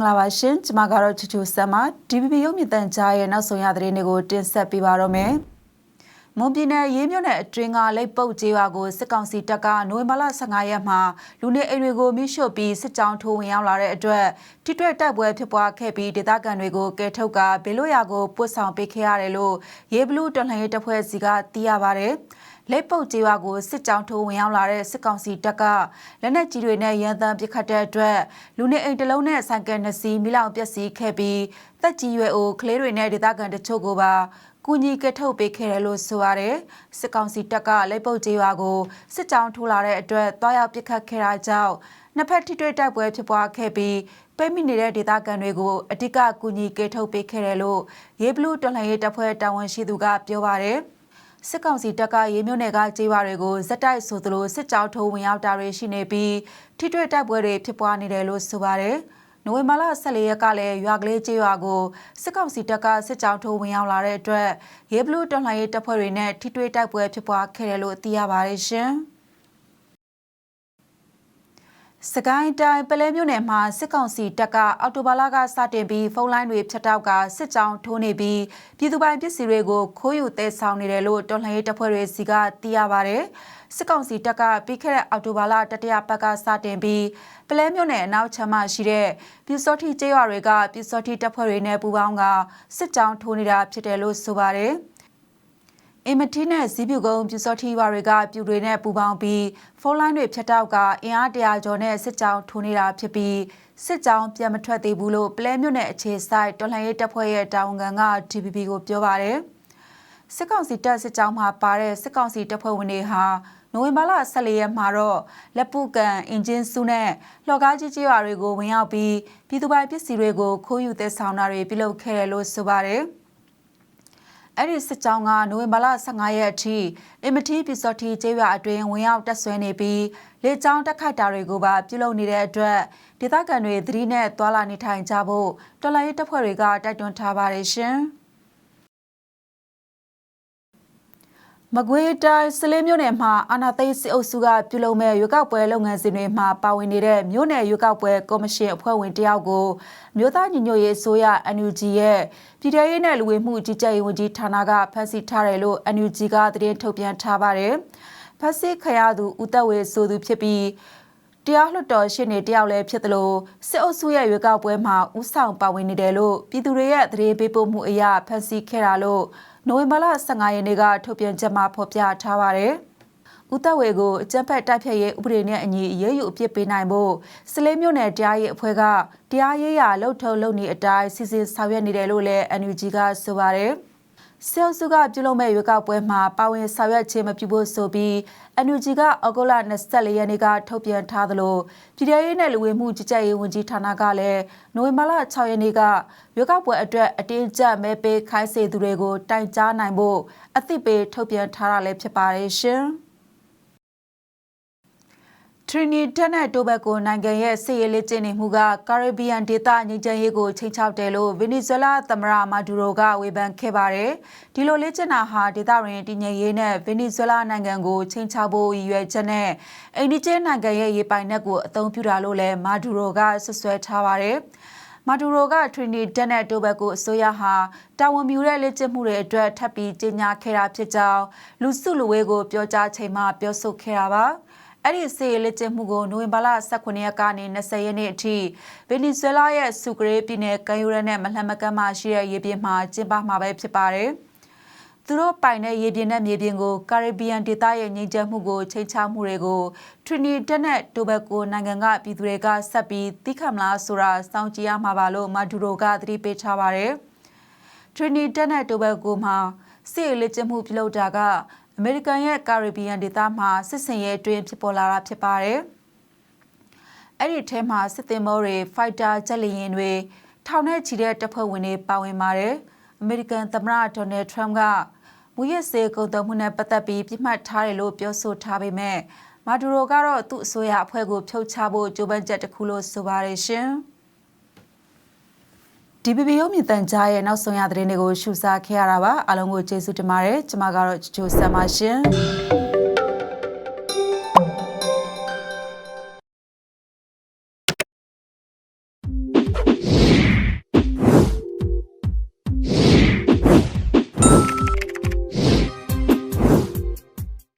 င်္ဂလာပါရှင်ကျွန်မကတော့ချူချူဆမ်မ DBB ရုပ်မြင့်တန်ကြားရဲ့နောက်ဆုံးရသတင်းတွေကိုတင်ဆက်ပေးပါတော့မယ် မွန်ပြည်နယ်ရေးမြို့နယ်အတွင်းကလိပ်ပုတ်ကျေးရွာကိုစစ်ကောင်စီတပ်ကနိုဝင်ဘာလ15ရက်မှာလူနေအိမ်တွေကိုမိရှို့ပြီးစစ်ကြောင်းထိုးဝင်ရောက်လာတဲ့အတွက်ထိတွေ့တိုက်ပွဲဖြစ်ပွားခဲ့ပြီးဒေသခံတွေကိုကယ်ထုတ်ကဘေလို့ရာကိုပို့ဆောင်ပေးခဲ့ရတယ်လို့ရေးဘလူးတော်လှန်ရေးတပ်ဖွဲ့စီကသိရပါဗျ။လက်ပုတ်ကျေးရွာကိုစစ်ကြောင်းထိုးဝင်ရောက်လာတဲ့စစ်ကောင်စီတပ်ကလက်နက်ကြီးတွေနဲ့ရန်တမ်းပစ်ခတ်တဲ့အတွက်လူနေအိမ်တလုံးနဲ့ဆိုင်ကယ်နှစ်စီးမိလောင်ပျက်စီးခဲ့ပြီးတက်ကြီးရွယ်အိုကလေးတွေနဲ့ဒေသခံတချို့ကိုပါ ကူညီကထုတ်ပေးခဲ့တယ်လို့ဆိုရတယ်စစ်ကောင်စီတပ်ကလက်ပုတ်ကျေးရွာကိုစစ်ကြောင်းထိုးလာတဲ့အတွက်တွားရောက်ပစ်ခတ်ခဲ့တာကြောင့်နှစ်ဖက်ထိတွေ့တိုက်ပွဲဖြစ်ပွားခဲ့ပြီးပိတ်မိနေတဲ့ဒေသခံတွေကိုအ धिक ကူညီကထုတ်ပေးခဲ့တယ်လို့ရေဘလူးတော်လှန်ရေးတပ်ဖွဲ့တာဝန်ရှိသူကပြောပါတယ်။စစ်ကောင်စီတပ်ကရေမြို့နယ်ကကြေးရွာတွေကိုဇက်တိုက်ဆိုသလိုစစ်ကြောင်းထိုးဝင်ရောက်တာတွေရှိနေပြီးထိတွေ့တိုက်ပွဲတွေဖြစ်ပွားနေတယ်လို့ဆိုပါတယ်။ နိုဝင်ဘာလ14ရက်ကလည်းရွာကလေးကြေးရွာကိုစစ်ကောင်စီတပ်ကစစ်ကြောင်းထိုးဝင်ရောက်လာတဲ့အတွက်ရေဘလူးတော်လှန်ရေးတပ်ဖွဲ့တွေနဲ့ထိတွေ့တိုက်ပွဲဖြစ်ပွားခဲ့တယ်လို့သိရပါတယ်ရှင်။ စကိုင်းတိုင်းပလဲမြို့နယ်မှာစစ်ကောင်စီတပ်ကအော်တိုဘာလကစတင်ပြီးဖုန်းလိုင်းတွေဖြတ်တောက်ကစစ်ကြောင်းထိုးနေပြီးပြည်သူပိုင်ပစ္စည်းတွေကိုခိုးယူသယ်ဆောင်နေတယ်လို့တော်လှန်ရေးတပ်ဖွဲ့တွေစီကသိရပါဗျ။စစ်ကောင်စီတပ်ကပြီးခဲ့တဲ့အော်တိုဘာလတတိယပတ်ကစတင်ပြီးပလဲမြို့နယ်အနောက်ချမ်းမရှိတဲ့ပြူစောတိကျေးရွာတွေကပြူစောတိတပ်ဖွဲ့တွေနဲ့ပူးပေါင်းကစစ်ကြောင်းထိုးနေတာဖြစ်တယ်လို့ဆိုပါတယ်။ အင်မတီနဲ့ဇီးပြူကုန်းပြူစောထီဝါတွေကပြူတွေနဲ့ပူပေါင်းပြီးဖုန်းလိုင်းတွေဖြတ်တောက်ကအင်အားတရာကျော်နဲ့စစ်ကြောင်းထိုးနေတာဖြစ်ပြီးစစ်ကြောင်းပြန်မထွက်သေးဘူးလို့ပလဲမြို့နယ်အခြေဆိုင်တော်လှန်ရေးတပ်ဖွဲ့ရဲ့တာဝန်ခံက DPP ကိုပြောပါတယ်စစ်ကောင်စီတပ်စစ်ကြောင်းမှာပါတဲ့စစ်ကောင်စီတပ်ဖွဲ့ဝင်တွေဟာနိုဝင်ဘာလ14ရက်မှာတော့လက်ပုကန်အင်ဂျင်စုနဲ့လှော်ကားကြီးကြီးရွာတွေကိုဝင်ရောက်ပြီးပြည်သူပိုင်ပစ္စည်းတွေကိုခိုးယူသယ်ဆောင်တာတွေပြုလုပ်ခဲ့တယ်လို့ဆိုပါတယ်။ အဲ့ဒီစစ်ကြောင်းကနိုဝင်ဘာလ15ရက်အထိအင်မတီပီစော်တီကျေးရွာအတွင်းဝင်ရောက်တက်ဆွဲနေပြီးလေကြောင်းတက်ခိုက်တာတွေကိုပါပြုလုပ်နေတဲ့အတွက်ဒေသခံတွေသတိနဲ့သွာလာနေထိုင်ကြဖို့တော်လိုင်းတပ်ဖွဲ့တွေကတိုက်တွန်းထားပါတယ်ရှင်။ မကွေးတိုင်းစလေးမြို့နယ်မှာအာနာသိန်းစစ်အုပ်စုကပြုလုပ်မဲ့ရွေးကောက်ပွဲလုပ်ငန်းစဉ်တွေမှာပါဝင်နေတဲ့မြို့နယ်ရွေးကောက်ပွဲကော်မရှင်အဖွဲ့ဝင်တယောက်ကိုမြို့သားညီညွတ်ရေးအစိုးရ NUG ရဲ့ပြည်ထရေးနဲ့လူဝင်မှုကြီးကြပ်ရေးဝန်ကြီးဌာနကဖမ်းဆီးထားတယ်လို့ NUG ကသတင်းထုတ်ပြန်ထားပါတယ်။ဖမ်းဆီးခံရသူဦးသက်ဝေဆိုသူဖြစ်ပြီးတရားလွှတ်တော်ရှင်းနေတယောက်လည်းဖြစ်သလိုစစ်အုပ်စုရဲ့ရွေးကောက်ပွဲမှာဥဆောင်ပါဝင်နေတယ်လို့ပြည်သူတွေရဲ့သတင်းပေးပို့မှုအရဖမ်းဆီးခဲ့တာလို့နိုဝင်ဘာလ15ရက်နေ့ကထုတ်ပြန်ချက်မှာဖော်ပြထားပါတယ်။ဦးသက်ဝေကိုအကြံဖက်တိုက်ဖြတ်ရေးဥပဒေနဲ့အညီရေးယူအပြစ်ပေးနိုင်ဖို့စလေးမျိုးနယ်တရားရေးအဖွဲ့ကတရားရေးရာလှုပ်ထုံလုပ်နေအတိုင်းစီစဉ်ဆောင်ရွက်နေတယ်လို့လည်း NUG ကဆိုပါတယ်။ ဆယ်စုကပြုလုပ်မဲ့ရွေးကောက်ပွဲမှာပါဝင်ဆောင်ရွက်ခြင်းမပြုဖို့ဆိုပြီး NUG ကဩဂုတ်လ24ရက်နေ့ကထုတ်ပြန်ထားသလိုပြည်ထရေးနဲ့လူဝင်မှုကြီးကြပ်ရေးဝန်ကြီးဌာနကလည်းနိုဝင်ဘာလ6ရက်နေ့ကရွေးကောက်ပွဲအတွက်အတင်းကျပ်မဲပေးခိုင်းစေသူတွေကိုတိုင်ကြားနိုင်ဖို့အသိပေးထုတ်ပြန်ထားတာလည်းဖြစ်ပါတယ်ရှင်။ ထရီနီတက်နဲ့တိုဘက်ကိုနိုင်ငံရဲ့စစ်ရေးလေ့ကျင့်နေမှုကကာရစ်ဘီယန်ဒေသငြိမ်းချမ်းရေးကိုချိန်ချောက်တယ်လို့ဗင်နီဇွဲလားသမ္မတမာဒူရိုကဝေဖန်ခဲ့ပါတယ်။ဒီလိုလေ့ကျင့်တာဟာဒေသရင်းတည်ငြိမ်ရေးနဲ့ဗင်နီဇွဲလားနိုင်ငံကိုချိန်ချောက်ဖို့ရည်ရွယ်ချက်နဲ့အိန္ဒိချင်းနိုင်ငံရဲ့ရေပိုင်နက်ကိုအသုံးပြုတာလို့လည်းမာဒူရိုကဆွဆွဲထားပါတယ်။မာဒူရိုကထရီနီတက်နဲ့တိုဘက်ကိုအစိုးရဟာတာဝန်မြူတဲ့လက်ကျင့်မှုတွေအတွက်ထပ်ပြီးကြေညာခဲ့တာဖြစ်ကြောင်းလူစုလူဝေးကိုပြောကြားချိန်မှာပြောဆိုခဲ့တာပါ။ အဲ့ဒီစေလက်ကျမှုကိုနိုဝင်ဘာလ18ရက်ကနေ20ရက်နေ့အထိဗင်နီဇွဲလားရဲ့ဆူဂရေးပြည်နယ်ကမ်းရိုးတန်းနဲ့မလှမ်းမကမ်းမှာရှိတဲ့ရေပြင်မှာကျင်းပမှာပဲဖြစ်ပါတယ်။သူတို့ပိုင်တဲ့ရေပြင်နဲ့မြေပြင်ကိုကာရစ်ဘီယန်ဒေသရဲ့ငြိမ်းချမ်းမှုကိုချိန်ချမှုတွေကိုထရီနီတက်နဲ့တိုဘက်ကိုနိုင်ငံကပြည်သူတွေကဆက်ပြီးသိခံမလားဆိုတာစောင့်ကြည့်ရမှာပါလို့မာဒူရိုကသတိပေးထားပါတယ်။ထရီနီတက်နဲ့တိုဘက်ကိုမှာစစ်လက်ကျမှုပြုလုပ်တာက အမေရိကန်ရဲ့ကာရစ်ဘီယန်ဒေသမှာစစ်စင်ရဲအတွင်းဖြစ်ပေါ်လာတာဖြစ်ပါတယ်။အဲ့ဒီထဲမှာစစ်သင်္ဘောတွေဖိုက်တာဂျက်လီယင်တွေထောင်နဲ့ချီတဲ့တပ်ဖွဲ့ဝင်တွေပါဝင်ပါတယ်။အမေရိကန်သမ္မတဒေါ်နယ်ထရမ့်ကမူရစ်စေကုန်သွယ်မှုနဲ့ပတ်သက်ပြီးပြစ်မှတ်ထားတယ်လို့ပြောဆိုထားပေမဲ့မာဒူရိုကတော့သူ့အစိုးရအဖွဲ့ကိုဖြုတ်ချဖို့ကြိုးပမ်းချက်တစ်ခုလို့ဆိုပါတယ်ရှင်။ DPP ရုံးမြင့်တန်ကြားရဲ့နောက်ဆုံးရသတင်းတွေကိုရှုစားခဲ့ရတာပါအားလုံးကိုကျေးဇူးတင်ပါတယ်ကျွန်မကတော့ချိုဆမ်ပါရှင်